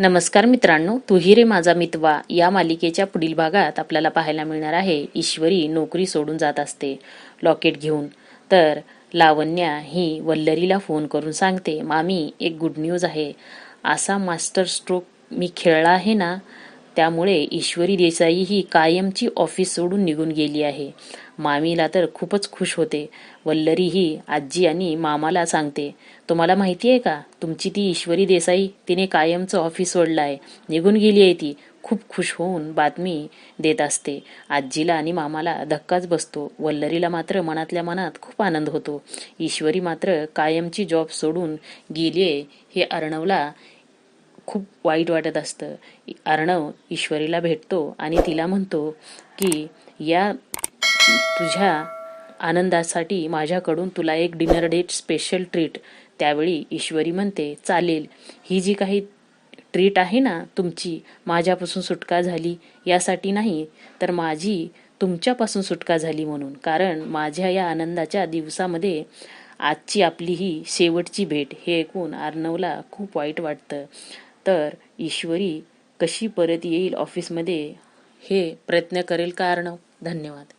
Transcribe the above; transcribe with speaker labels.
Speaker 1: नमस्कार मित्रांनो तुही रे माझा मितवा. या मालिकेच्या पुढील भागात आपल्याला पाहायला मिळणार आहे ईश्वरी नोकरी सोडून जात असते लॉकेट घेऊन. तर लावण्या ही वल्लरीला फोन करून सांगते मामी एक गुड न्यूज आहे. असा मास्टर स्ट्रोक मी खेळला आहे ना त्यामुळे ईश्वरी देसाई ही कायमची ऑफिस सोडून निघून गेली आहे. मामीला तर खूपच खुश होते. वल्लरी ही आजी आणि मामाला सांगते तुम्हाला माहिती आहे का तुमची ती ईश्वरी देसाई तिने कायमचं ऑफिस सोडलं आहे निघून गेली आहे ती. खूप खुश होऊन बातमी देत असते. आजीला आणि मामाला धक्काच बसतो. वल्लरीला मात्र मनातल्या मनात खूप आनंद होतो. ईश्वरी मात्र कायमची जॉब सोडून गेली हे अर्णवला खूप वाईट वाटत असतं. अर्णव ईश्वरीला भेटतो आणि तिला म्हणतो की या तुझ्या आनंदासाठी माझ्याकडून तुला एक डिनर डेट स्पेशल ट्रीट. त्यावेळी ईश्वरी म्हणते चालेल. ही जी काही ट्रीट आहे ना तुमची माझ्यापासून सुटका झाली यासाठी नाही तर माझी तुमच्यापासून सुटका झाली म्हणून. कारण माझ्या या आनंदाच्या दिवसामध्ये आजची आपली ही शेवटची भेट. हे ऐकून अर्णवला खूप वाईट वाटतं. तर ईश्वरी कशी परत येईल ऑफिसमध्ये हे प्रयत्न करेल का अर्णव धन्यवाद.